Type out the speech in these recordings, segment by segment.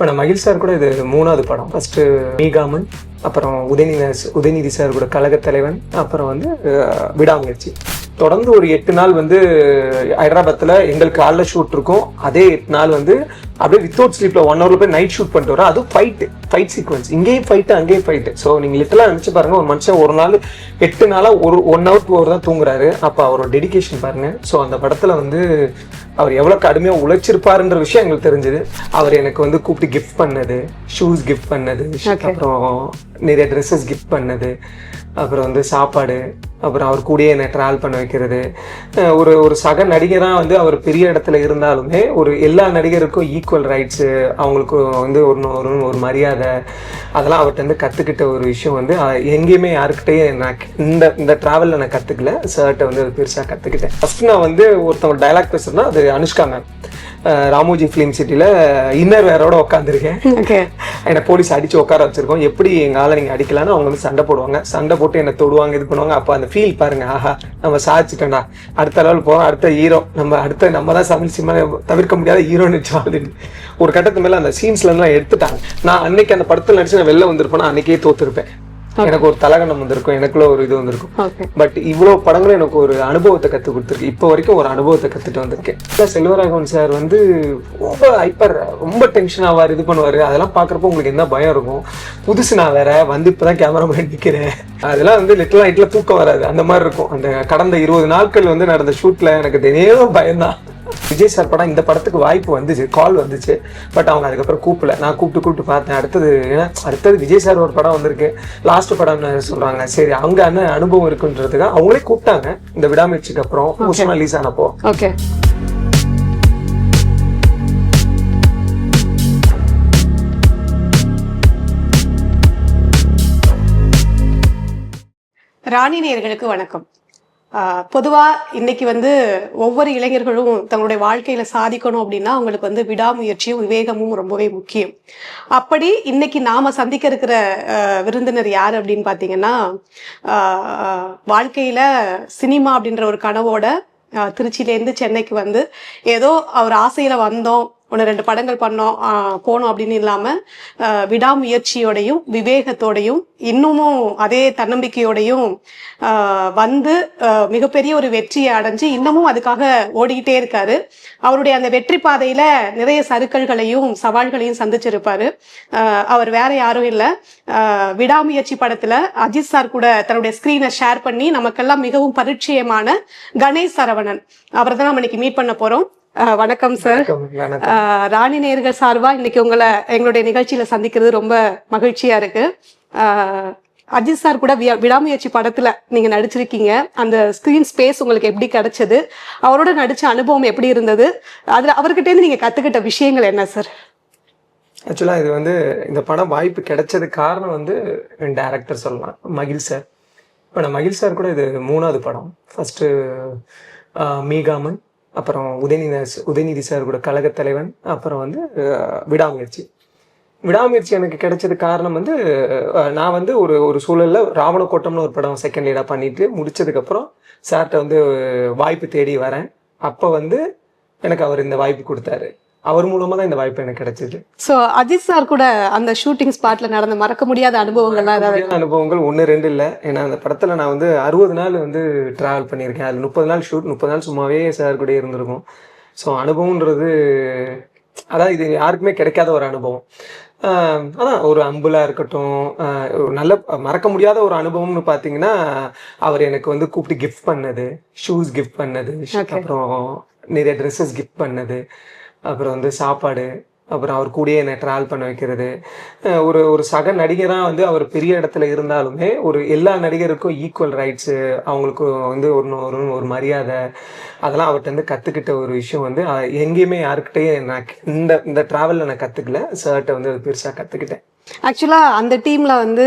இப்போ நான் மகிழ் சார் கூட இது மூணாவது படம். ஃபர்ஸ்ட்டு மீகாமன் அப்புறம் உதயநிதி உதயநிதி சார் கூட கழகத் தலைவன் அப்புறம் வந்து விடாமுயற்சி. தொடர்ந்து ஒரு எட்டு நாள் வந்து ஹைதராபாத்தில் எங்களுக்கு காலைல ஷூட் இருக்கும். அதே எட்டு நாள் வந்து அப்படியே வித்தவுட் ஸ்லீப்ல ஒன் ஹவர்ல போய் நைட் ஷூட் பண்ணிட்டு வரோம். அது ஃபைட்டு ஃபைட் சீக்வன்ஸ் இங்கேயும் ஃபைட்டு அங்கேயும் ஃபைட்டு ஸோ நீங்கள் லிட்டலாக நினச்சி பாருங்க ஒரு மனுஷன் ஒரு நாள் எட்டு நாளாக ஒரு ஒன் ஹவர் டூ ஹவர் தான் தூங்குறாரு. அப்போ அவரோட டெடிகேஷன் பாருங்க. ஸோ அந்த படத்தில் வந்து அவர் எவ்வளோ கடுமையாக உழைச்சிருப்பாருன்ற விஷயம் எங்களுக்கு தெரிஞ்சுது. அவர் எனக்கு வந்து கூப்பிட்டு கிஃப்ட் பண்ணது. ஷூஸ் கிஃப்ட் பண்ணது. அப்புறம் நிறைய ட்ரெஸ்ஸஸ் கிஃப்ட் பண்ணது. அப்புறம் வந்து சாப்பாடு. அப்புறம் அவர் கூடயே என்னை ட்ராவல் பண்ண வைக்கிறது. ஒரு ஒரு சக நடிகராக வந்து அவர் பெரிய இடத்துல இருந்தாலுமே ஒரு எல்லா நடிகருக்கும் ஈக்குவல் ரைட்ஸு அவங்களுக்கு வந்து ஒரு ஒரு ஒரு மரியாதை அதெல்லாம் அவர்கிட்ட வந்து கற்றுக்கிட்ட ஒரு விஷயம் வந்து எங்கேயுமே யாருக்கிட்டையும் நான் இந்த இந்த ட்ராவலில் நான் கற்றுக்கல சார்கிட்ட வந்து அது பெருசாக கற்றுக்கிட்டேன் ஃபஸ்ட்டு நான் வந்து ஒருத்தவங்க டைலாக் பேசுகிறேன்னா அது அனுஷ்கா மேம் ராமோஜி ஃபிலிம் சிட்டியில் இன்னர் வேரோட உட்காந்துருக்கேன் என்னை போலீஸ் அடிச்சு உட்கார வச்சிருக்கோம். எப்படி எங்க ஆளை நீங்க அடிக்கலாம்னு அவங்க வந்து சண்டை போடுவாங்க. சண்டை போட்டு என்னை தொடுவாங்க இது பண்ணுவாங்க. அப்ப அந்த ஃபீல் பாருங்க. ஆஹா நம்ம சாதிச்சிட்டோம்டா. அடுத்த லெவல் போவோம் அடுத்த ஹீரோ நம்ம அடுத்த நம்ம தான் தமிழ் சினிமா தவிர்க்க முடியாத ஹீரோன்னு வச்சு ஒரு கட்டத்து மேல அந்த சீன்ஸ்ல எல்லாம் எடுத்துட்டாங்க. நான் அன்னைக்கு அந்த படத்துல நடிச்சு நான் வெளில வந்திருப்பேன்னா அன்னைக்கே தோத்துருப்பேன். எனக்கு ஒரு தலகணம் வந்திருக்கும் எனக்குள்ள ஒரு இது வந்திருக்கும். பட் இவ்வளோ படங்களும் எனக்கு ஒரு அனுபவத்தை கற்றுக் கொடுத்துருக்கு. இப்போ வரைக்கும் ஒரு அனுபவத்தை கற்றுட்டு வந்திருக்கேன். செல்வராகவன் சார் வந்து ரொம்ப ஹைப்பர் ரொம்ப டென்ஷன் ஆவார் இது பண்ணுவார். அதெல்லாம் பார்க்குறப்போ உங்களுக்கு என்ன பயம் இருக்கும்? புதுசு நான் வேற வந்து இப்போ தான் கேமரா நிற்கிறேன் அதெல்லாம் வந்து லிட்டில் நைட்டில் தூக்கம் வராது. அந்த மாதிரி இருக்கும். அந்த கடந்த இருபது நாட்கள் வந்து நடந்த ஷூட்டில் எனக்கு தினையும் பயம்தான். விஜய் சார் படம் இந்த படத்துக்கு வாய்ப்பு வந்துச்சு கால் வந்துச்சு. பட் அவங்க அதுக்கப்புறம் கூப்பிடல. நான் கூப்பிட்டு கூப்பிட்டு பார்த்தேன். அடுத்தது ஏன்னா அடுத்தது விஜய் சார் ஒரு படம் வந்திருக்கு. லாஸ்ட் படம்னு சொல்றாங்க? சரி அவங்க என்ன அனுபவம் இருக்குன்றதுக்காக அவங்களே கூப்பிட்டாங்க. இந்த விடாமுயற்சிக்கு அப்புறம் பூசணம் ரிலீஸ் ஆனப்போ. ஓகே ராணி நேயர்களுக்கு வணக்கம். பொதுவாக இன்னைக்கு வந்து ஒவ்வொரு இளைஞர்களும் தங்களுடைய வாழ்க்கையில சாதிக்கணும் அப்படின்னா அவங்களுக்கு வந்து விடாமுயற்சியும் விவேகமும் ரொம்பவே முக்கியம். அப்படி இன்னைக்கு நாம சந்திக்க இருக்கிற விருந்தினர் யார் அப்படின்னு பார்த்தீங்கன்னா வாழ்க்கையில் வாழ்க்கையில சினிமா அப்படின்ற ஒரு கனவோட திருச்சியிலேருந்து சென்னைக்கு வந்து ஏதோ அவர் ஆசையில வந்தோம். ஒன்று ரெண்டு படங்கள் பண்ணோம் போனோம் அப்படின்னு இல்லாமல் விடாமுயற்சியோடையும் விவேகத்தோடையும் இன்னமும் அதே தன்னம்பிக்கையோடையும் வந்து மிகப்பெரிய ஒரு வெற்றியை அடைஞ்சு இன்னமும் அதுக்காக ஓடிக்கிட்டே இருக்காரு. அவருடைய அந்த வெற்றி பாதையில நிறைய சறுக்கல்களையும் சவால்களையும் சந்திச்சிருப்பாரு. அவர் வேற யாரும் இல்லை. விடாமுயற்சி படத்துல அஜித் சார் கூட தன்னுடைய ஸ்கிரீனை ஷேர் பண்ணி நமக்கெல்லாம் மிகவும் பரிச்சயமான கணேஷ் சரவணன். அவரை தான் நம்ம இன்னைக்கு மீட் பண்ண போறோம். வணக்கம் சார் ராணி நேர்கள் சார்பா இன்னைக்கு உங்களை எங்களுடைய நிகழ்ச்சியில சந்திக்கிறது ரொம்ப மகிழ்ச்சியா இருக்கு. அஜித் சார் கூட விடாமுயற்சி படத்துல நீங்க நடிச்சிருக்கீங்க. அந்த ஸ்கிரீன் ஸ்பேஸ் உங்களுக்கு எப்படி கிடைச்சது? அவரோட நடிச்ச அனுபவம் எப்படி இருந்தது? அதுல அவர்கிட்ட இருந்து நீங்க கத்துக்கிட்ட விஷயங்கள் என்ன சார் ஆக்சுவலாக இது வந்து இந்த படம் வாய்ப்பு கிடைச்சது காரணம் வந்து டேரக்டர் சொல்லலாம். மகிழ் சார் இப்போ நான் மகிழ் சார் கூட இது மூணாவது படம். ஃபஸ்ட்டு மீகாமன். அப்புறம் உதயநிதி உதயநிதி சார் கூட கழகத் தலைவன் அப்புறம் வந்து விடாமுயற்சி. விடாமுயற்சி எனக்கு கிடைச்சது காரணம் வந்து நான் வந்து ஒரு ஒரு சூழலில் ராவணக்கோட்டம்னு ஒரு படம் செகண்ட் லீடாக பண்ணிட்டு முடிச்சதுக்கப்புறம் சார்கிட்ட வந்து வாய்ப்பு தேடி வரேன். அப்போ வந்து எனக்கு அவர் இந்த வாய்ப்பு கொடுத்தாரு. அவர் மூலமாக தான் இந்த வாய்ப்பு எனக்கு கிடைச்சது. சோ அஜித் சார் கூட அந்த ஷூட்டிங் ஸ்பாட்ல நடந்த மறக்க முடியாத அனுபவங்கள்லாம் ஏதாவது அனுபவங்கள் ஒன்று ரெண்டு இல்லை. ஏன்னா அந்த படத்தில் நான் வந்து அறுபது நாள் வந்து ட்ராவல் பண்ணியிருக்கேன். அதில் முப்பது நாள் ஷூட் முப்பது நாள் சும்மாவே சார் கூட இருந்திருக்கும். ஸோ அனுபவம்ன்றது அதான் இது யாருக்குமே கிடைக்காத ஒரு அனுபவம். அதான் ஒரு அம்புலா இருக்கட்டும் நல்ல மறக்க முடியாத ஒரு அனுபவம்னு பார்த்தீங்கன்னா அவர் எனக்கு வந்து கூப்பிட்டு கிஃப்ட் பண்ணது. ஷூஸ் கிஃப்ட் பண்ணது. அப்புறம் நிறைய ட்ரெஸ்ஸஸ் கிஃப்ட் பண்ணது. அப்புறம் வந்து சாப்பாடு அப்புறம் அவர் கூடயே என்னை ட்ராவல் பண்ண வைக்கிறது. ஒரு ஒரு சக நடிகராக வந்து அவர் பெரிய இடத்துல இருந்தாலுமே ஒரு எல்லா நடிகருக்கும் ஈக்குவல் ரைட்ஸு அவங்களுக்கு வந்து ஒரு ஒரு ஒரு மரியாதை அதெல்லாம் அவர்கிட்ட வந்து கற்றுக்கிட்ட ஒரு விஷயம் வந்து எங்கேயுமே யாருக்கிட்டேயும் நான் இந்த இந்த ட்ராவலில் நான் கற்றுக்கல சார்கிட்ட வந்து அது பெருசாக கற்றுக்கிட்டேன் ஆக்சுவலா அந்த டீம்ல வந்து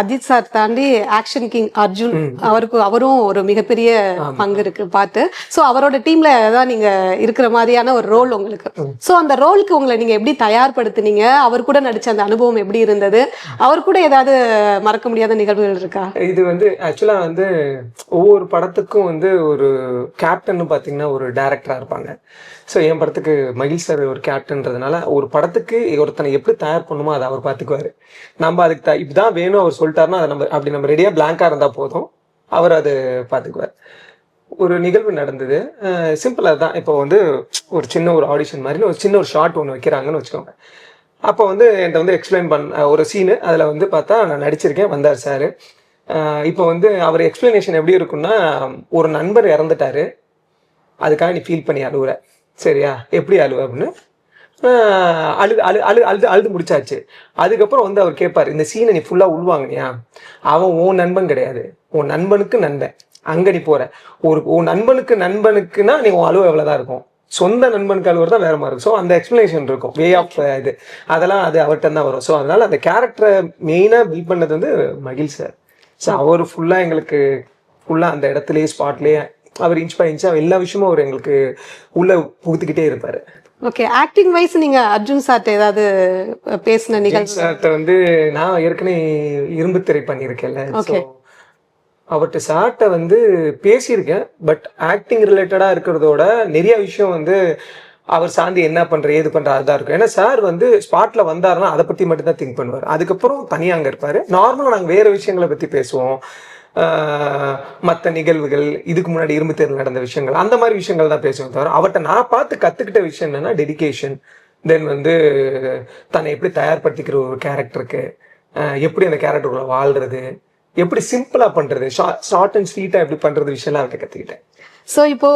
அஜித் சார் தாண்டி ஆக்ஷன் கிங் அர்ஜுன் அவருக்கு அவரும் ஒரு மிகப்பெரிய பங்கு இருக்கு பாட்டு சோ அவரோட டீம்ல தான் நீங்க இருக்கிற மாதிரியான ஒரு ரோல் உங்களுக்கு. சோ அந்த ரோலுக்கு உங்களை நீங்க எப்படி தயார்படுத்துனீங்க? அவர் கூட நடிச்ச அந்த அனுபவம் எப்படி இருந்தது? அவர் கூட ஏதாவது மறக்க முடியாத நிகழ்வுகள் இருக்கா? இது வந்து ஆக்சுவலாக வந்து ஒவ்வொரு படத்துக்கும் வந்து ஒரு கேப்டன் பார்த்தீங்கன்னா ஒரு டைரக்டராக இருப்பாங்க. ஸோ என் படத்துக்கு மகிழ் சார் ஒரு கேப்டன்றதுனால ஒரு படத்துக்கு ஒருத்தனை எப்படி தயார் பண்ணுமோ அதை அவர் பார்த்துக்குவாரு நம்ம அதுக்கு த இப்படிதான் வேணும் அவர் சொல்லிட்டாருன்னா அதை நம்ம அப்படி நம்ம ரெடியாக பிளாங்காக இருந்தால் போதும். அவர் அது பார்த்துக்குவார் ஒரு நிகழ்வு நடந்தது. சிம்பிளாக தான் இப்போ வந்து ஒரு சின்ன ஒரு ஆடிஷன் மாதிரி ஒரு சின்ன ஒரு ஷார்ட் ஒன்று வைக்கிறாங்கன்னு வச்சுக்கோங்க. அப்போ வந்து என்கிட்ட வந்து எக்ஸ்பிளைன் பண்ண ஒரு சீனு அதில் வந்து பார்த்தா நான் நடிச்சிருக்கேன் வந்தார் சார். இப்போ வந்து அவர் எக்ஸ்பிளனேஷன் எப்படி இருக்குன்னா ஒரு நண்பர் இறந்துட்டாரு. அதுக்காக நீ ஃபீல் பண்ணி அழுவுற சரியா? எப்படி அழுவ அப்படின்னு? ஆஹ் அழு அழு அழு அழுது அழுது முடிச்சாச்சு. அதுக்கப்புறம் வந்து அவர் கேட்பார் இந்த சீனை நீ ஃபுல்லாக உள்வாங்கினியா? அவன் உன் நண்பன் கிடையாது. உன் நண்பனுக்கு நண்பன். அங்க நீ போற. ஒரு உன் நண்பனுக்கு நண்பனுக்குன்னா நீ உன் அழுவ எவ்வளோதான் இருக்கும். சொந்த நண்பனுக்கு அழுவுறது தான் வேற மாதிரி இருக்கும். ஸோ அந்த எக்ஸ்பிளனேஷன் இருக்கும். வே ஆஃப் இது. அதெல்லாம் அது அவர்கிட்ட தான் வரும். ஸோ அதனால அந்த கேரக்டரை மெயினாக பில்ட் பண்ணது வந்து மகிழ் சார் ஸோ அவர் ஃபுல்லாக எங்களுக்கு ஃபுல்லாக அந்த இடத்துலயே ஸ்பாட்லேயே அவர் இன்ச் பை இன்ச்சா எல்லா விஷயமும் அவர் எங்களுக்கு உள்ள புகுத்திக்கிட்டே இருப்பாரு. ஓகே ஆக்டிங் வைஸ் நீங்க அர்ஜுன் சார்ட்ட ஏதாவது பேசின நிகழ்வு? சார்ட்ட வந்து நான் ஏற்கனவே இரும்பு திரை பண்ணியிருக்கேன்ல. So, அவர்கிட்ட சார்ட்ட வந்து பேசியிருக்கேன். பட் ஆக்டிங் ரிலேட்டடா இருக்கிறதோட நிறைய விஷயம் வந்து அவர் சார்ந்து என்ன பண்ற ஏது பண்ற அதுதான் இருக்கும். ஏன்னா சார் வந்து ஸ்பாட்ல வந்தாருன்னா அதை பத்தி மட்டும் தான் திங்க் பண்ணுவார். அதுக்கப்புறம் தனியா அங்க இருப்பாரு. நார்மலா நாங்க வேற விஷயங்களை பத்தி பேசுவோம். மற்ற நிகழ்வுகள் இதுக்கு முன்னாடி இரும்பு தேர்தல் நடந்த விஷயங்கள் அந்த மாதிரி விஷயங்கள் தான் பேசுவேன் தவிர அவர்கிட்ட நான் பார்த்து கற்றுக்கிட்ட விஷயம் என்னன்னா டெடிகேஷன் தென் வந்து தன்னை எப்படி தயார்படுத்திக்கிற ஒரு கேரக்டருக்கு எப்படி அந்த கேரக்டருக்குள்ள வாழ்றது எப்படி சிம்பிளாக பண்ணுறது ஷார்ட் அண்ட் ஸ்வீட்டாக எப்படி பண்ணுறது விஷயம்லாம் அவர்கிட்ட கற்றுக்கிட்டேன் ஸோ இப்போ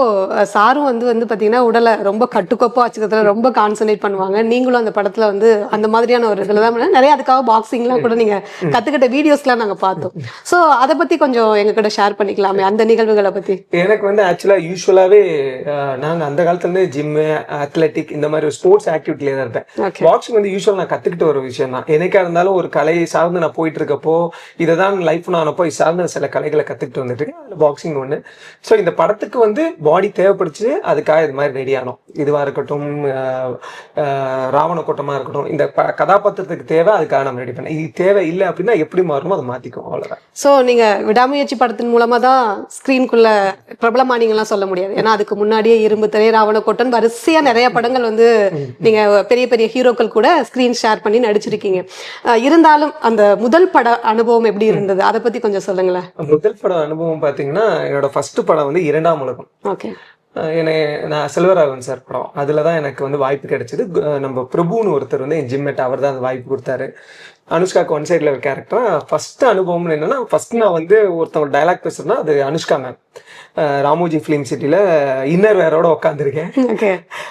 சாரும் வந்து வந்து பாத்தீங்கன்னா உடலை ரொம்ப கட்டுக்கோப்பா வச்சுக்கிறதுல ரொம்ப கான்சென்ட்ரேட் பண்ணுவாங்க. நீங்களும் அந்த படத்துல வந்து அந்த மாதிரியான ஒரு இதில் தான் நிறைய அதுக்காக பாக்ஸிங்லாம் கூட நீங்க கத்துக்கிட்ட வீடியோஸ்லாம் நாங்க பார்த்தோம். ஸோ அதை பத்தி கொஞ்சம் எங்க கிட்ட ஷேர் பண்ணிக்கலாமே அந்த நிகழ்வுகளை பத்தி. எனக்கு வந்து ஆக்சுவலா யூஸ்வலாவே நாங்க அந்த காலத்துல இருந்து ஜிம்மு அத்லெட்டிக் இந்த மாதிரி ஒரு ஸ்போர்ட்ஸ் ஆக்டிவிட்டிலே தான் இருப்பேன். பாக்ஸிங் வந்து யூஸ்வல் நான் கத்துக்கிட்ட ஒரு விஷயம் தான். எனக்கா இருந்தாலும் ஒரு கலை சார்ந்து நான் போயிட்டு இருக்கப்போ இதை தான் லைஃப் நானப்போ இது சார்ந்த சில கலைகளை கத்துக்கிட்டு வந்துட்டு இருக்கேன் அதுல பாக்ஸிங் ஒன்று ஸோ இந்த படத்துக்கு வந்து பாடி தேவைப்படுச்சு அதுக்காக இது மாதிரி ரெடி ஆனோம். இதுவா இருக்கட்டும் ராவண கூட்டமா இருக்கட்டும் இந்த கதாபாத்திரத்துக்கு தேவை அதுக்காக நம்ம ரெடி பண்ணேன் இது தேவை இல்லை அப்படின்னா எப்படி மாறுமோ அதை மாத்திக்கும் அவ்வளவுதான். ஸோ நீங்க விடாமுயற்சி படத்தின் மூலமா தான் ஸ்க்ரீனுக்குள்ள பிரபலமானீங்கலாம் சொல்ல முடியாது. ஏன்னா அதுக்கு முன்னாடியே இரும்பு திரை ராவண கொட்டன் வரிசையா நிறைய படங்கள் வந்து நீங்க பெரிய பெரிய ஹீரோக்கள் கூட ஸ்க்ரீன் ஷேர் பண்ணி நடிச்சிருக்கீங்க. இருந்தாலும் அந்த முதல் பட அனுபவம் எப்படி இருந்தது? அதை பத்தி கொஞ்சம் சொல்லுங்களேன். முதல் பட அனுபவம் பாத்தீங்கன்னா என்னோட ஃபர்ஸ்ட் படம் வந்து இரண்டாம் அஹ் என்னை நான் செல்வராகவன் சார் படம். அதில் தான் எனக்கு வந்து வாய்ப்பு கிடைச்சது. நம்ம பிரபுன்னு ஒருத்தர் வந்து என் ஜிம்மேட் அவர் தான் அந்த வாய்ப்பு கொடுத்தாரு. அனுஷ்காக்கு ஒன் சைடில் ஒரு கேரக்டர் ஃபர்ஸ்ட் அனுபவம்னு என்னன்னா ஃபர்ஸ்ட் நான் வந்து ஒருத்தவங்க டைலாக் பேசுறேன்னா அது அனுஷ்கா மேம் ராமோஜி ஃபிலிம் சிட்டியில் இன்னர் வேரோட உட்காந்துருக்கேன் ஓகே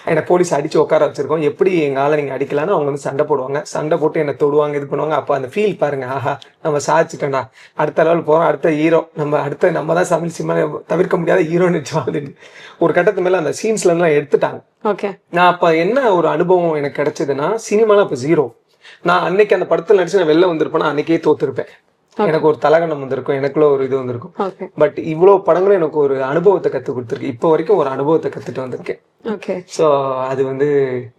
என்னை போலீஸ் அடிச்சு உட்கார வச்சிருக்கோம். எப்படி எங்க ஆளை நீங்க அடிக்கலாம்னு அவங்க வந்து சண்டை போடுவாங்க. சண்டை போட்டு என்னை தொடுவாங்க இது பண்ணுவாங்க. அப்போ அந்த ஃபீல் பாருங்க ஆஹா நம்ம சாதிச்சிட்டோம்டா. அடுத்த லெவல் போறோம் அடுத்த ஹீரோ நம்ம அடுத்த நம்ம தான் தமிழ் சினிமா தவிர்க்க முடியாத ஹீரோன்னு வாழ்ந்துட்டு. ஒரு கட்டத்து மேல அந்த சீன்ஸ்ல எல்லாம் எடுத்துட்டாங்க. ஓகே நான் அப்ப என்ன ஒரு அனுபவம் எனக்கு கிடைச்சதுன்னா சினிமால அப்ப ஜீரோ நான் அன்னைக்கு அந்த படத்துல நடிச்சு நான் வெளில வந்திருப்பேன்னா அன்னைக்கே தோத்துருப்பேன். எனக்கு ஒரு தலகணம் வந்திருக்கும் எனக்குள்ள ஒரு இது வந்திருக்கும். பட் இவ்வளவு படங்களும் எனக்கு ஒரு அனுபவத்தை கத்து கொடுத்துருக்கு. இப்போ வரைக்கும் ஒரு அனுபவத்தை கத்துட்டு வந்திருக்கேன். ஓகே ஸோ அது வந்து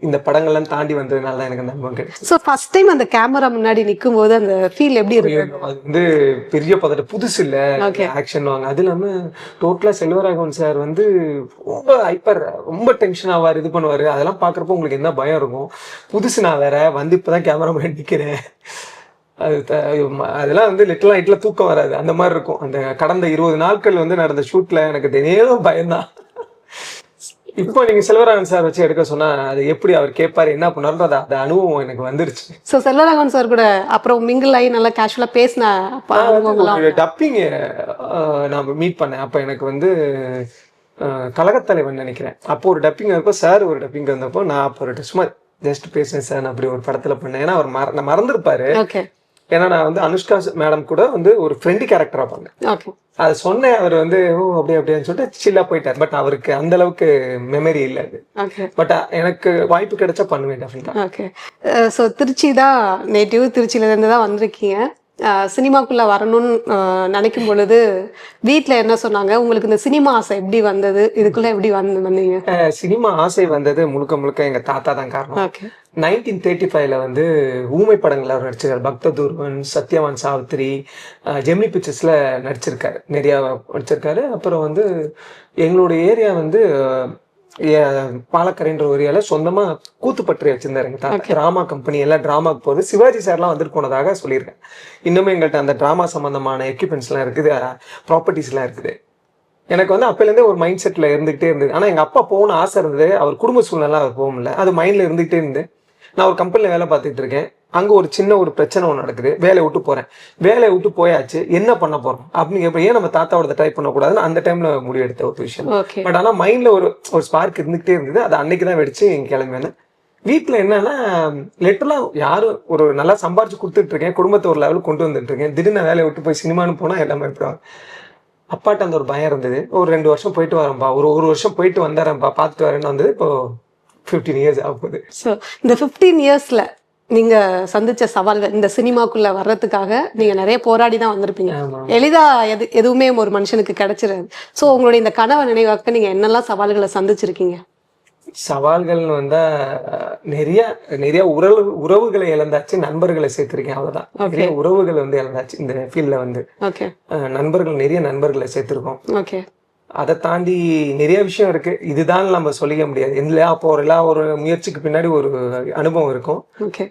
இந்த படங்கள்லாம் தாண்டி வந்ததுனால தான் எனக்கு அந்த அனுபவம் கிடைச்சது. ஸோ ஃபர்ஸ்ட் டைம் அந்த கேமரா முன்னாடி நிற்கும் போது அந்த ஃபீல் எப்படி இருக்கு? அது வந்து பெரிய பதட்ட புதுசு இல்ல. ஆக்ஷன் வாங்க. அது இல்லாம டோட்டலா செல்வராகவன் சார் வந்து ரொம்ப ஹைப்பர் ரொம்ப டென்ஷன் ஆவார் இது பண்ணுவாரு. அதெல்லாம் பாக்குறப்போ உங்களுக்கு என்ன பயம் இருக்கும்? புதுசு நான் வேற வந்து இப்பதான் கேமரா முன்னாடி நிக்கிறேன். அது அதெல்லாம் வந்து லிட்டலா நைட்ல தூக்கம் வராது. அந்த மாதிரி இருக்கும். அந்த கடந்த இருபது நாட்கள் வந்து நடந்த ஷூட்ல எனக்கு தினேலும் பயம்தான். இப்போ நீங்க செல்வராகவன் சார் வச்சு எடுக்க சொன்னா அது எப்படி அவர் கேட்பாரு என்ன பண்ணாரு அது அந்த அனுபவம் எனக்கு வந்துருச்சு. ஸோ செல்வராகவன் சார் கூட அப்புறம் மிங்கிள் ஆகி நல்லா கேஷுவலாக பேசின அப்ப அனுபவங்கள்லாம் டப்பிங் நான் மீட் பண்ணேன். அப்ப எனக்கு வந்து கழகத்தலைவன் நினைக்கிறேன். அப்போ ஒரு டப்பிங் இருப்போ சார் ஒரு டப்பிங் வந்தப்போ நான் அப்போ ஒரு சும்மா ஜஸ்ட் பேசுனேன் சார் நான் அப்படி ஒரு படத்துல பண்ணேன். ஏன்னா அவர் மறந்துருப்பாரு. ஓகே ஏன்னா நான் வந்து அனுஷ்கா மேடம் கூட வந்து ஒரு ஃப்ரெண்டு கேரக்டரா பண்ணேன் ஓகே. அது சொன்னேன் அவர் வந்து ஓ அப்படியே அப்படின்னு சொல்லிட்டு சில்லா போயிட்டார். பட் அவருக்கு அந்த அளவுக்கு மெமரி இல்லை அது. ஓகே. பட் எனக்கு வாய்ப்பு கிடைச்சா பண்ணுவேன் டெஃபினட்டா ஓகே. ஸோ திருச்சி தான் நேட்டிவ் திருச்சியிலேருந்து தான் வந்திருக்கீங்க. சினிமாக்குள்ள வரணும்னு நினைக்கும் பொழுது வீட்டில் என்ன சொன்னாங்க? உங்களுக்கு இந்த சினிமா ஆசை எப்படி வந்தது? இதுக்குள்ள எப்படி வந்து வந்தீங்க? சினிமா ஆசை வந்தது முழுக்க முழுக்க எங்க தாத்தா தான் காரணம். ஓகே. நைன்டீன் தேர்ட்டி ஃபைவ்ல வந்து ஊமை படங்கள்ல அவர் நடிச்சிருக்காரு. பக்த தூர்வன் சத்யவான் சாவித்திரி அஹ் ஜெமினி பிக்சர்ஸ்ல நடிச்சிருக்காரு. நிறைய நடிச்சிருக்காரு. அப்புறம் வந்து எங்களோட ஏரியா வந்து பாலக்கரைன்ற ஒரு சொந்தமா கூத்துப்பற்றி வச்சிருந்தாரு எங்க தாத்தா. டிராமா கம்பெனி எல்லாம் டிராமாக்கு போகுது. சிவாஜி சார்லாம் வந்துட்டு போனதாக சொல்லியிருக்கேன். இன்னுமே எங்கள்கிட்ட அந்த டிராமா சம்பந்தமான எக்யூப்மெண்ட்ஸ் எல்லாம் இருக்குது ப்ராப்பர்ட்டிஸ் எல்லாம் இருக்குது. எனக்கு வந்து அப்பையிலேருந்தே ஒரு மைண்ட் செட்ல இருந்துகிட்டே இருந்தது. ஆனா எங்க அப்பா போகணும்னு ஆசை இருந்தது. அவர் குடும்ப சூழ்நிலை அவர் போக முடியல அது மைண்ட்ல இருந்துகிட்டே இருந்து நான் ஒரு கம்பெனில வேலை பார்த்துட்டு இருக்கேன். அங்க ஒரு சின்ன ஒரு பிரச்சனை ஒன்று நடக்குது. வேலையை விட்டு போறேன். வேலையை விட்டு போயாச்சு. என்ன பண்ண போறோம்? அப்படின்னு கேட்ப ஏன் நம்ம தாத்தாவோட ட்ரை பண்ணக்கூடாதுன்னு அந்த டைம்ல முடிவெடுத்த ஒரு விஷயம். பட் ஆனா மைண்ட்ல ஒரு ஒரு ஸ்பார்க் இருந்துகிட்டே இருந்தது. அது அன்னைக்கு தான் வெடிச்சு கிளம்பினேன். வீட்டில் என்னன்னா லெட்டர்லாம் யாரும் ஒரு நல்லா சம்பாரிச்சு கொடுத்துட்டு இருக்கேன். குடும்பத்தை ஒரு லெவலுக்கு கொண்டு வந்துட்டு இருக்கேன். திடீர்னு வேலையை விட்டு போய் சினிமான்னு போனா எல்லாமே எப்படி அப்பாட்ட அந்த ஒரு பயம் இருந்தது. ஒரு ரெண்டு வருஷம் போயிட்டு வரேன்ப்பா ஒரு ஒரு வருஷம் போயிட்டு வந்தாரேன்ப்பா பார்த்துட்டு வரேன்னு வந்தது. இப்போ ஃபிஃப்டீன் இயர்ஸ் ஆக போகுது ஸோ இந்த ஃபிஃப்டீன் இயர்ஸ்ல நீங்க சந்திச்ச சவால்கள் இந்த சினிமாக்குள்ள வர்றதுக்காக நீங்க நிறைய போராடி தான் வந்திருப்பீங்க. ஆமா எளிதா எது எதுவுமே ஒரு மனுஷனுக்கு கிடைச்சிடாது ஸோ உங்களுடைய இந்த கனவை நினைவாக்க நீங்க என்னெல்லாம் சவால்களை சந்திச்சிருக்கீங்க? சவால்கள்னு வந்தா அஹ், நிறைய நிறைய உறவு உறவுகளை இழந்தாச்சு நண்பர்களை சேர்த்திருக்கேன் அவ்வளவுதான். நிறைய உறவுகள் வந்து இழந்தாச்சு இந்த ஃபீல்ட்ல வந்து. நண்பர்கள் நிறைய நண்பர்களை சேர்த்திருக்கோம். ஓகே அதை தாண்டி நிறைய விஷயம் இருக்கு. இதுதான் நம்ம சொல்லிக்க முடியாது. எல்லா அப்போ ஒரு எல்லா ஒரு முயற்சிக்கு பின்னாடி ஒரு அனுபவம் இருக்கும். ஓகே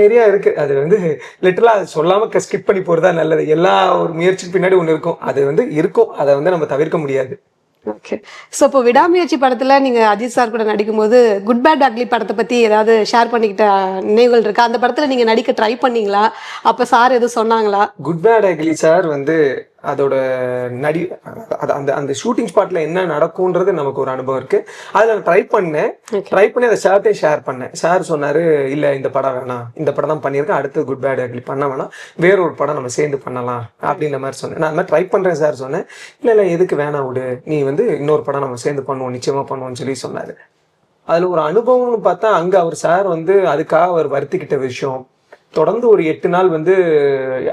நிறைய இருக்கு. அது வந்து லிட்டரலா சொல்லாம ஸ்கிப் பண்ணி போறதா நல்லது. எல்லா ஒரு முயற்சிக்கு பின்னாடி ஒண்ணு இருக்கும். அது வந்து இருக்கும். அதை வந்து நம்ம தவிர்க்க முடியாது. ஓகே ஸோ இப்போ விடாமுயற்சி படத்துல நீங்க அஜித் சார் கூட நடிக்கும்போது குட் பேட் அக்லி படத்தை பத்தி ஏதாவது ஷேர் பண்ணிக்கிட்ட நினைவுகள் இருக்கா? அந்த படத்துல நீங்க நடிக்க ட்ரை பண்ணீங்களா? அப்ப சார் எதுவும் சொன்னாங்களா? குட் பேட் அகிலி சார் வந்து அதோட நடி அது- அந்த அந்த ஷூட்டிங் ஸ்பாட்ல என்ன நடக்கும்ன்றது நமக்கு ஒரு அனுபவம் இருக்கு. அதுல நான் ட்ரை பண்ணேன். ட்ரை பண்ணி அதை சார்ட்டே ஷேர் பண்ணேன். சார் சொன்னாரு இல்ல இந்த படம் வேணாம். இந்த படம் தான் பண்ணியிருக்கேன். அடுத்து குட் பேட் அகிலி பண்ண வேணாம். வேற ஒரு படம் நம்ம சேர்ந்து பண்ணலாம். அப்படின்ற மாதிரி சொன்னேன். நான் ட்ரை பண்றேன் சார் சொன்னேன். இல்ல இல்ல எதுக்கு வேணாம் விடு. நீ வந்து இன்னொரு படம் நம்ம சேர்ந்து பண்ணுவோம். நிச்சயமா பண்ணுவோம்னு சொல்லி சொன்னாரு. அதுல ஒரு அனுபவம்னு பார்த்தா அங்க அவர் சார் வந்து அதுக்காக அவர் வருத்திக்கிட்ட விஷயம் தொடர்ந்து ஒரு எட்டு நாள் வந்து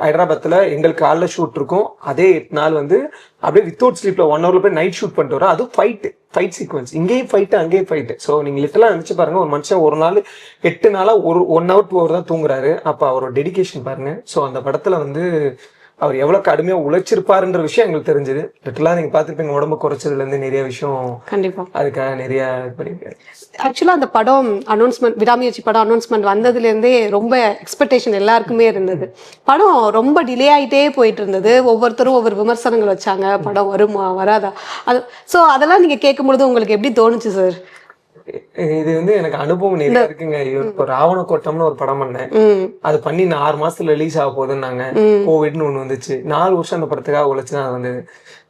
ஹைதராபாத்தில் எங்களுக்கு காலைல ஷூட் இருக்கும். அதே எட்டு நாள் வந்து அப்படியே வித்தவுட் ஸ்லீப்பில் ஒன் ஹவர்ல போய் நைட் ஷூட் பண்ணிட்டு வரோம் அதுவும் ஃபைட்டு ஃபைட் சீக்வன்ஸ் இங்கேயும் ஃபைட்டு அங்கேயும் ஃபைட் ஸோ நீங்கள் லிட்டலாக நினச்சி பாருங்கள் ஒரு மனுஷன் ஒரு நாள் எட்டு நாளாக ஒரு ஒன் ஹவர் டூ ஹவர் தான் தூங்குறாரு. அப்போ அவரோட டெடிகேஷன் பாருங்கள் ஸோ அந்த படத்தில் வந்து அவர் எவ்வளவு கடுமையா உழைச்சிருப்பாருன்ற விஷயம் எங்களுக்கு தெரிஞ்சது. லிட்டலா நீங்க பார்த்துருப்பீங்க உடம்பு குறைச்சதுல இருந்து நிறைய விஷயம் கண்டிப்பா. அதுக்காக நிறைய பண்ணியிருக்காரு. ஆக்சுவலா அந்த படம் அனௌன்ஸ்மெண்ட் விடாமுயற்சி படம் அனௌன்ஸ்மெண்ட் வந்ததுல இருந்தே ரொம்ப எக்ஸ்பெக்டேஷன் எல்லாருக்குமே இருந்தது. படம் ரொம்ப டிலே ஆயிட்டே போயிட்டு இருந்தது ஒவ்வொருத்தரும் ஒவ்வொரு விமர்சனங்கள் வச்சாங்க. படம் வருமா வராதா? அது ஸோ அதெல்லாம் நீங்க கேட்கும் பொழுது உங்களுக்கு எப்படி தோணுச்சு சார் இது வந்து எனக்கு அனுபவம் நிறைய இருக்குங்க. இப்போ ராவண கோட்டம்னு ஒரு படம் பண்ணேன். அது பண்ணி நான் ஆறு மாசத்துல ரிலீஸ் ஆக போகுதுன்னாங்க. கோவிட்னு ஒண்ணு வந்துச்சு. நாலு வருஷம் அந்த படத்துக்காக உழைச்சு தான் வந்தது.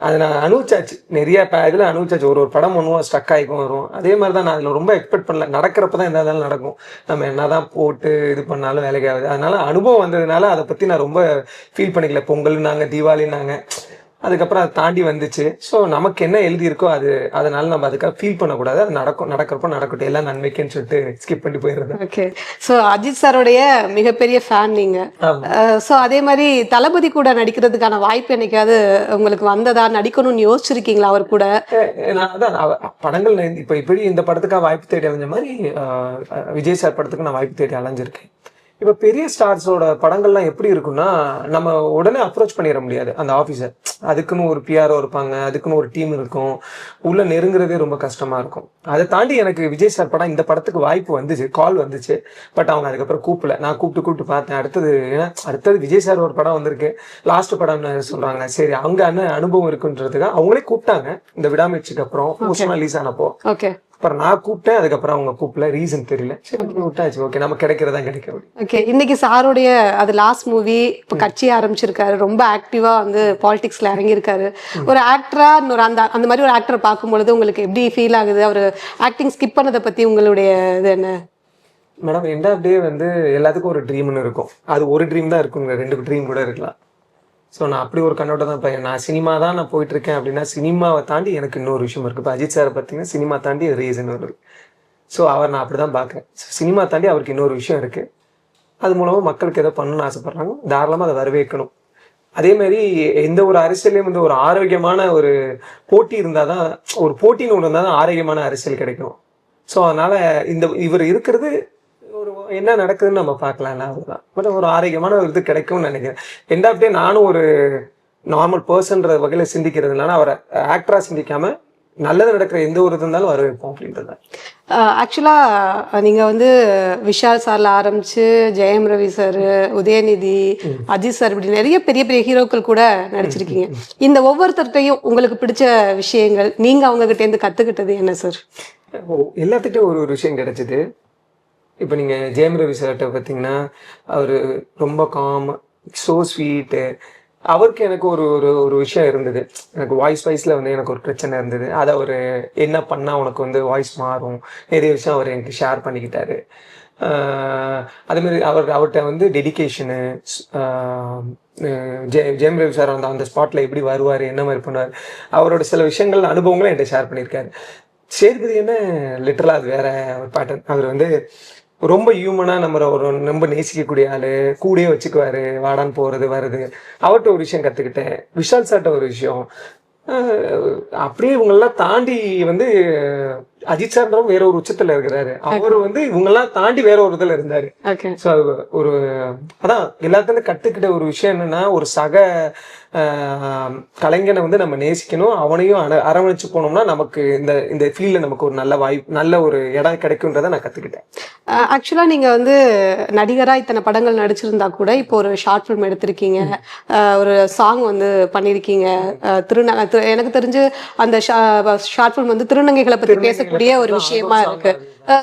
அது நான் அனுபவிச்சாச்சு. நிறைய இதுல அனுபவிச்சாச்சு. ஒரு ஒரு படம் பண்ணுவோம் ஸ்டக் ஆகிக்கும் வரும். அதே மாதிரி தான் நான் அதுல ரொம்ப எக்ஸ்பெக்ட் பண்ணல. நடக்கிறப்ப தான் இருந்தாலும் நடக்கும். நம்ம என்னதான் போட்டு இது பண்ணாலும் வேலைக்கு ஆகுது. அதனால அனுபவம் வந்ததுனால அதை பத்தி நான் ரொம்ப ஃபீல் பண்ணிக்கல. பொங்கல்னாங்க தீபாவளினாங்க. அதுக்கப்புறம் அதை தாண்டி வந்துச்சு. ஸோ நமக்கு என்ன எழுதி இருக்கோ அது அதனால நம்ம அதுக்காக ஃபீல் பண்ணக்கூடாது. அது நடக்கும் நடக்கிறப்ப நடக்கட்டும். எல்லாம் நன்மைக்குன்னு சொல்லிட்டு ஸ்கிப் பண்ணி போயிடுறது. ஓகே ஸோ அஜித் சாரோடைய மிகப்பெரிய ஃபேன் நீங்க. ஸோ அதே மாதிரி தளபதி கூட நடிக்கிறதுக்கான வாய்ப்பு என்னைக்காவது உங்களுக்கு வந்ததா? நடிக்கணும்னு யோசிச்சிருக்கீங்களா அவர் கூட? நான் அதான் படங்கள் இப்ப இப்படி இந்த படத்துக்காக வாய்ப்பு தேடி அலைஞ்ச மாதிரி விஜய் சார் படத்துக்கு நான் வாய்ப்பு தேடி அலைஞ்சிருக்கேன். இப்ப பெரிய ஸ்டார்ஸோட படங்கள்லாம் எப்படி இருக்கும்னா நம்ம உடனே அப்ரோச் பண்ணிட முடியாது. அந்த ஆஃபீஸர் அதுக்குன்னு ஒரு பிஆர்ஓ இருப்பாங்க. அதுக்குன்னு ஒரு டீம் இருக்கும். உள்ள நெருங்குறதே ரொம்ப கஷ்டமா இருக்கும். அதை தாண்டி எனக்கு விஜய் சார் படம் இந்த படத்துக்கு வாய்ப்பு வந்துச்சு. கால் வந்துச்சு. பட் அவங்க அதுக்கப்புறம் கூப்பிடல. நான் கூப்பிட்டு கூப்பிட்டு பார்த்தேன். அடுத்தது ஏன்னா அடுத்தது விஜய் சார் ஒரு படம் வந்திருக்கு. லாஸ்ட் படம்னு சொல்றாங்க. சரி அவங்க அனுபவம் இருக்குன்றதுக்காக அவங்களே கூப்பிட்டாங்க. இந்த விடாமுயற்சிக்கு அப்புறம் ரிலீஸ் ஆனப்போ. ஓகே அப்புறம் நான் கூப்பிட்டேன் அதுக்கப்புறம் அவங்க கூப்பிடல. ரீசன் தெரியல. சரி விட்டாச்சு. ஓகே நம்ம கிடைக்கிறதா கிடைக்க ஓகே இன்னைக்கு சாருடைய அது லாஸ்ட் மூவி இப்போ கட்சி ஆரம்பிச்சிருக்காரு. ரொம்ப ஆக்டிவா வந்து பாலிடிக்ஸ்ல இறங்கியிருக்காரு. ஒரு ஆக்டரா இன்னொரு அந்த அந்த மாதிரி ஒரு ஆக்டரை பார்க்கும்பொழுது உங்களுக்கு எப்படி ஃபீல் ஆகுது? அவர் ஆக்டிங் ஸ்கிப் பண்ணதை பத்தி உங்களுடைய இது என்ன? மேடம் எண்ட் ஆஃப் டே வந்து எல்லாத்துக்கும் ஒரு ட்ரீம்னு இருக்கும். அது ஒரு ட்ரீம் தான் இருக்குங்க. ரெண்டு ட்ரீம் கூட இருக்கலாம். ஸோ நான் அப்படி ஒரு கண்ணோட்டம் தான் இப்போ நான் சினிமா தான் நான் போயிட்டுருக்கேன் அப்படின்னா சினிமாவை தாண்டி எனக்கு இன்னொரு விஷயம் இருக்குது இப்போ அஜித் சார் பார்த்தீங்கன்னா சினிமா தாண்டி ரீசன் வருது. ஸோ அவர் நான் அப்படி தான் பார்க்குறேன் சினிமா தாண்டி அவருக்கு இன்னொரு விஷயம் இருக்குது அது மூலமாக மக்களுக்கு எதோ பண்ணணும்னு ஆசைப்பட்றாங்க. தாராளமாக அதை வரவேற்கணும். அதேமாதிரி எந்த ஒரு அரசியலையும் வந்து ஒரு ஆரோக்கியமான ஒரு போட்டி இருந்தால் தான் ஒரு போட்டின்னு ஒன்று இருந்தால் தான் ஆரோக்கியமான அரசியல் கிடைக்கும். ஸோ அதனால் இந்த இவர் இருக்கிறது என்ன நடக்குதுன்னு நம்ம பார்க்கலாம்ல அவ்வளோதான் பட் ஒரு ஆரோக்கியமான ஒரு இது கிடைக்கும்னு நினைக்கிறேன். எண்ட் ஆஃப் டே நானும் ஒரு நார்மல் பர்சன்ற வகையில் சிந்திக்கிறதுனால அவரை ஆக்டரா சிந்திக்காம நல்லது நடக்கிற எந்த ஒரு இருந்தாலும் வரவேற்போம் அப்படின்றது ஆக்சுவலாக நீங்கள் வந்து விஷால் சார்ல ஆரம்பிச்சு ஜெயம் ரவி சார் உதயநிதி அஜித் சார் இப்படி நிறைய பெரிய பெரிய ஹீரோக்கள் கூட நடிச்சிருக்கீங்க. இந்த ஒவ்வொருத்தர்கிட்டையும் உங்களுக்கு பிடிச்ச விஷயங்கள் நீங்க அவங்க கிட்ட இருந்து கத்துக்கிட்டது என்ன சார் ஓ எல்லாத்துக்கிட்டும் ஒரு ஒரு விஷயம் கிடைச்சிது. இப்போ நீங்கள் ஜெயம் ரவி சார்கிட்ட பார்த்தீங்கன்னா அவர் ரொம்ப காம் ஸோ ஸ்வீட்டு அவருக்கு எனக்கு ஒரு ஒரு ஒரு விஷயம் இருந்தது. எனக்கு வாய்ஸ் வைஸில் வந்து எனக்கு ஒரு பிரச்சனை இருந்தது. அதை அவர் என்ன பண்ணால் உனக்கு வந்து வாய்ஸ் மாறும்? நிறைய விஷயம் அவர் எனக்கு ஷேர் பண்ணிக்கிட்டாரு. அதேமாரி அவர் அவர்கிட்ட வந்து டெடிகேஷனு ஜெ ஜெயம் ரவி சார் அந்த அந்த ஸ்பாட்டில் எப்படி வருவார் என்ன மாதிரி பண்ணுவார் அவரோட சில விஷயங்கள் அனுபவங்களும் என்கிட்ட ஷேர் பண்ணியிருக்காரு. சேதுபதி என்ன லிட்டரலாக அது வேற ஒரு பேட்டர்ன் அவர் வந்து ரொம்ப ஹியூமனாக நம்ம ஒரு ரொம்ப நேசிக்கக்கூடிய ஆள் கூடயே வச்சுக்குவாரு வாடான்னு போகிறது வருது அவர்கிட்ட ஒரு விஷயம் கற்றுக்கிட்டேன் விஷால் சார்ட்ட ஒரு விஷயம். அப்படியே இவங்கெல்லாம் தாண்டி வந்து அஜித் சார்ன்றவங்க வேற ஒரு உச்சத்துல இருக்கிறாரு. அவர் வந்து இவங்கெல்லாம் தாண்டி வேற ஒரு இதுல இருந்தாரு. ஸோ ஒரு அதான் எல்லாத்துலேயும் கற்றுக்கிட்ட ஒரு விஷயம் என்னன்னா ஒரு சக கலைஞனை வந்து நம்ம நேசிக்கணும். அவனையும் அர அரவணைச்சு போனோம்னா நமக்கு இந்த இந்த ஃபீல்டில் நமக்கு ஒரு நல்ல வாய்ப்பு நல்ல ஒரு இடம் கிடைக்குன்றதை நான் கற்றுக்கிட்டேன் ஆக்சுவலாக நீங்கள் வந்து நடிகராக இத்தனை படங்கள் நடிச்சிருந்தா கூட இப்போ ஒரு ஷார்ட் ஃபிலிம் எடுத்திருக்கீங்க. ஒரு சாங் வந்து பண்ணியிருக்கீங்க அஹ் திருந திரு- எனக்கு தெரிஞ்சு அந்த ஷார்ட் ஃபிலிம் வந்து திருநங்கைகளை பற்றி பேசக்கூடிய ஒரு விஷயமா இருக்கு.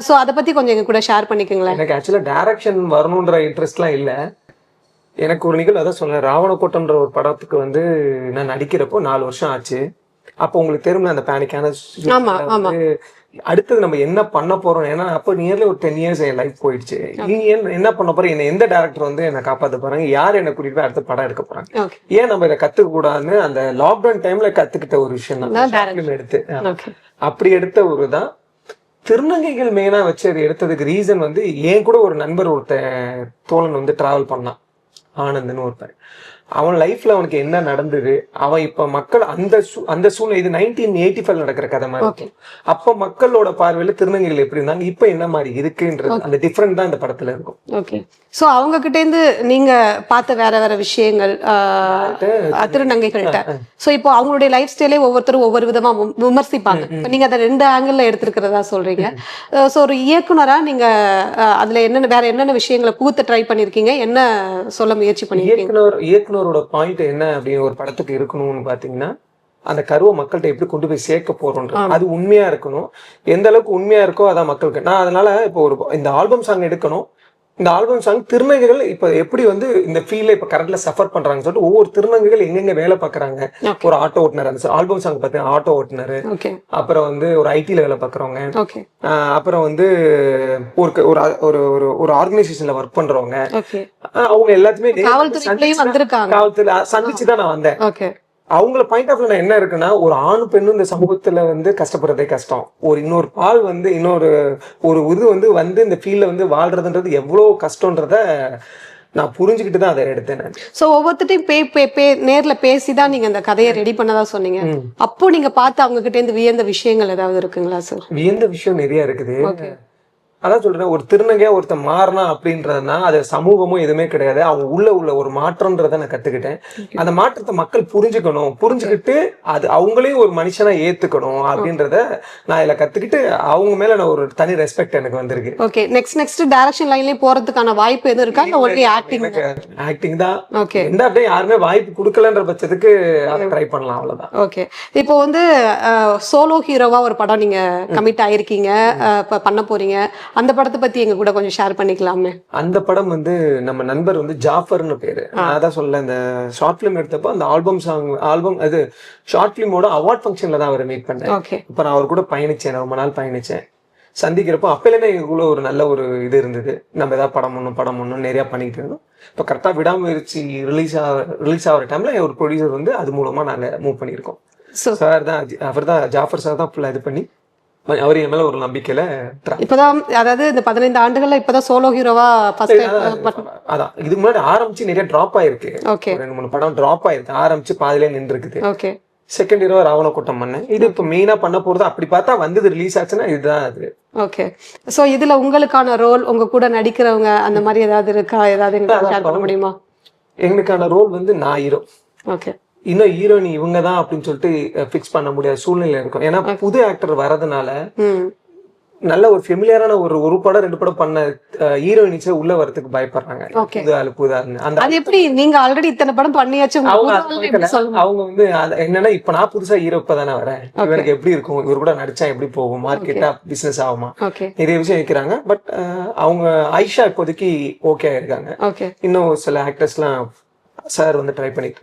ஸோ அதை பற்றி கொஞ்சம் எங்க கூட ஷேர் பண்ணிக்கோங்களேன். எனக்கு ஆக்சுவலாக டைரக்ஷன் வரணுன்ற இன்ட்ரெஸ்ட்லாம் இல்லை. எனக்கு ஒரு நிகழ்வு அதான் சொன்னேன் ராவணக்கோட்டம்ன்ற ஒரு படத்துக்கு வந்து நான் நடிக்கிறப்போ நாலு வருஷம் ஆச்சு. அப்போ உங்களுக்கு தெரியும்ல அந்த பேனிக்கான. அடுத்தது நம்ம என்ன பண்ண போறோம்? ஏன்னா அப்போ நியர்லி ஒரு டென் இயர்ஸ் என் லைஃப் போயிடுச்சு. நீ என்ன பண்ண போறோம்? என்ன எந்த டேரக்டர் வந்து என்ன காப்பாத்த போறாங்க? யார் என்ன கூட்டிட்டு போய் அடுத்த படம் எடுக்க போறாங்க? ஏன் நம்ம இதை கத்துக்க கூடாதுன்னு அந்த லாக்டவுன் டைம்ல கத்துக்கிட்ட ஒரு விஷயம் தான். எடுத்து. அப்படி எடுத்த ஒரு தான் திருநங்கைகள் மெயினா வச்சு அது எடுத்ததுக்கு ரீசன் வந்து என் கூட ஒரு நண்பர் ஒருத்தன் தோழன் வந்து டிராவல் பண்ணான். ஆனந்த்னு ஒருத்தன். அவன் லைஃப்ல அவனுக்கு என்ன நடந்தது? அவன் இப்ப மக்கள் அந்த அந்த சூழ்நிலை இது நைன்டீன் எயிட்டி ஃபைவ் நடக்கிற கதை மாதிரி இருக்கும். அப்ப மக்களோட பார்வையில திருநங்கைகள் எப்படி இருந்தாங்க? இப்ப என்ன மாதிரி இருக்குன்றது அந்த டிஃபரெண்ட் தான் இந்த படத்துல இருக்கும். ஓகே ஸோ அவங்க கிட்ட இருந்து நீங்க பார்த்த வேற வேற விஷயங்கள் ஆஹ், திருநங்கைகள்கிட்ட. ஸோ இப்போ அவங்களுடைய லைஃப் ஸ்டைலே ஒவ்வொருத்தரும் ஒவ்வொரு விதமா விம- விமர்சிப்பாங்க. நீங்க அதை ரெண்டு ஆங்கிள் எடுத்திருக்கிறதா சொல்றீங்க. ஸோ ஒரு இயக்குனரா நீங்க அதுல என்னென்ன வேற என்னென்ன விஷயங்களை புகுத்த ட்ரை பண்ணிருக்கீங்க? என்ன சொல்ல முயற்சி பண்ணிருக்கீங்க? இயக்குனர் இயக்குனரோட பாயிண்ட் என்ன அப்படின்னு ஒரு படத்துக்கு இருக்கணும்னு பாத்தீங்கன்னா அந்த கருவை மக்கள்கிட்ட எப்படி கொண்டு போய் சேர்க்க போறோம்ன்றது அது உண்மையா இருக்கணும். எந்த அளவுக்கு உண்மையா இருக்கோ அதான் மக்களுக்கு நான் அதனால இப்போ ஒரு இந்த ஆல்பம் சாங் எடுக்கணும். இந்த ஆல்பம் சாங் திருநங்கைகள் இப்ப எப்படி வந்து இந்த ஃபீல்ட்ல இப்ப கரண்ட்ல சஃபர் பண்றாங்கன்னு சொல்லிட்டு ஒவ்வொரு திருநங்கைகள் எங்கெங்க வேலை பார்க்கறாங்க. Okay. ஒரு ஆட்டோ ஓட்டுநர் அந்த ஆல்பம் சாங் பார்த்தீங்கன்னா ஆட்டோ ஓட்டுநர் ஓகே அப்புறம் வந்து ஒரு ஐடில வேலை பார்க்கறவங்க அப்புறம் வந்து ஒரு ஒரு ஒரு ஒரு ஆர்கனைசேஷன்ல ஒர்க் பண்றவங்க அவங்க எல்லாத்துமே காவல்துறை சந்திச்சு தான் நான் வந்தேன். அவங்கள பாயிண்ட் ஆஃப் நான் என்ன இருக்குன்னா ஒரு ஆண் பெண்ணும் இந்த சமூகத்துல வந்து கஷ்டப்படுறதே கஷ்டம். ஒரு இன்னொரு பால் வந்து இன்னொரு ஒரு இது வந்து வந்து இந்த ஃபீல்ட்ல வந்து வாழ்றதுன்றது எவ்வளவு கஷ்டன்றத நான் புரிஞ்சுக்கிட்டு தான் அதை எடுத்தேன் ஸோ ஒவ்வொருத்தையும் பே பே பே நேர்ல பேசி தான் நீங்க அந்த கதையை ரெடி பண்ணதா சொன்னீங்க. அப்போ நீங்க பார்த்து அவங்க கிட்ட இருந்து வியந்த விஷயங்கள் ஏதாவது இருக்குங்களா சார் வியந்த விஷயம் நிறைய இருக்குது. ஓகே அதான் சொல்றேன் ஒரு திருநங்கையா ஒருத்தன் மாறினா அப்படின்றதுனா அது சமூகமும் எதுவுமே கிடையாது. அவங்க உள்ள உள்ள ஒரு மாற்றம்ன்றத நான் கத்துக்கிட்டேன். அந்த மாற்றத்தை மக்கள் புரிஞ்சுக்கணும். புரிஞ்சுக்கிட்டு அது அவங்களையும் ஒரு மனுஷனா ஏத்துக்கணும் அப்படின்றத நான் இதுல கத்துக்கிட்டு அவங்க மேல நான் ஒரு தனி ரெஸ்பெக்ட் எனக்கு வந்திருக்கு. ஓகே நெக்ஸ்ட் நெக்ஸ்ட் டைரக்ஷன் லைன்லயே போறதுக்கான வாய்ப்பு எதுவும் இருக்கா? இல்ல ஒன்லி ஆக்டிங் ஆக்டிங் தான்? ஓகே எந்த அப்படியே யாருமே வாய்ப்பு கொடுக்கலன்ற பட்சத்துக்கு அதை ட்ரை பண்ணலாம் அவ்வளவுதான். ஓகே இப்போ வந்து சோலோ ஹீரோவா ஒரு படம் நீங்க கமிட் ஆயிருக்கீங்க. பண்ண போறீங்க. அந்த படத்தை பத்தி எங்க கூட கொஞ்சம் ஷேர் பண்ணிக்கலாமே. அந்த படம் வந்து நம்ம நண்பர் வந்து ஜாஃபர்னு பேரு. நான் தான் சொல்ல இந்த ஷார்ட் ஃபிலிம் எடுத்தப்போ அந்த ஆல்பம் சாங் ஆல்பம் அது ஷார்ட் ஃபிலிமோட அவார்ட் ஃபங்க்ஷன்ல தான் அவரை மீட் பண்ணேன். இப்போ நான் அவர் கூட பயணிச்சேன் ரொம்ப நாள் பயணிச்சேன். சந்திக்கிறப்போ அப்போலேருந்தே எங்களுக்குள்ள ஒரு நல்ல ஒரு இது இருந்தது. நம்ம ஏதாவது படம் ஒன்றும் படம் ஒன்றும் நிறையா பண்ணிக்கிட்டு இருந்தோம். இப்போ கரெக்டாக விடாமுயற்சி ரிலீஸ் ஆக ரிலீஸ் ஆகிற டைம்ல ஒரு ப்ரொடியூசர் வந்து அது மூலமா நாங்கள் மூவ் பண்ணியிருக்கோம். சார் தான் அவர் தான் ஜாஃபர் சார் தான் ஃபுல்லாக இது பண்ணி அவர் என் மேல ஒரு நம்பிக்கையில இப்பதான் அதாவது இந்த பதினைந்து ஆண்டுகள்ல இப்பதான் சோலோ ஹீரோவா ஃபர்ஸ்ட் அதான் இதுக்கு முன்னாடி ஆரம்பிச்சு நிறைய டிராப் ஆயிருக்கு. ரெண்டு மூணு படம் டிராப் ஆயிருக்கு. ஆரம்பிச்சு பாதியிலே நின்று இருக்குது ஓகே செகண்ட் ஹீரோ ராவண கூட்டம் பண்ணேன். இது இப்போ மெயினா பண்ண போறது அப்படி பார்த்தா வந்தது ரிலீஸ் ஆச்சுன்னா இதுதான் அது. ஓகே சோ இதுல உங்களுக்கான ரோல் உங்க கூட நடிக்கிறவங்க அந்த மாதிரி ஏதாவது இருக்கா? ஏதாவது ஷேர் பண்ண முடியுமா? எங்களுக்கான ரோல் வந்து நான் ஹீரோ ஓகே இன்னும் ஹீரோயின் இவங்க தான் அப்படின்னு சொல்லிட்டு ஃபிக்ஸ் பண்ண முடியாத சூழ்நிலை இருக்கும். ஏன்னா புது ஆக்டர் வரதுனால நல்ல ஒரு ஃபெமிலியரான ஒரு ஒரு படம் ரெண்டு படம் பண்ண ஹீரோயினிஸே உள்ள வரதுக்கு பயப்படுறாங்க. புது ஆளு புது ஆளுன்னு. அந்த அது எப்படி? நீங்க ஆல்ரெடி இத்தனை படம் பண்ணியாச்சு அவங்க அவங்க வந்து என்னன்னா இப்ப நான் புதுசா ஹீரோ இப்பதானே வரேன். இவனுக்கு எப்படி இருக்கும்? இவர் கூட நடிச்சா எப்படி போகும்? மார்க்கெட்டா பிசினஸ் ஆகுமா? நிறைய விஷயம் வைக்கிறாங்க பட் அவங்க ஐஷா இப்போதைக்கு ஓகே ஆயிருக்காங்க. இன்னும் சில ஆக்டர்ஸ்லாம் சார் வந்து ட்ரை பண்ணிட்டு.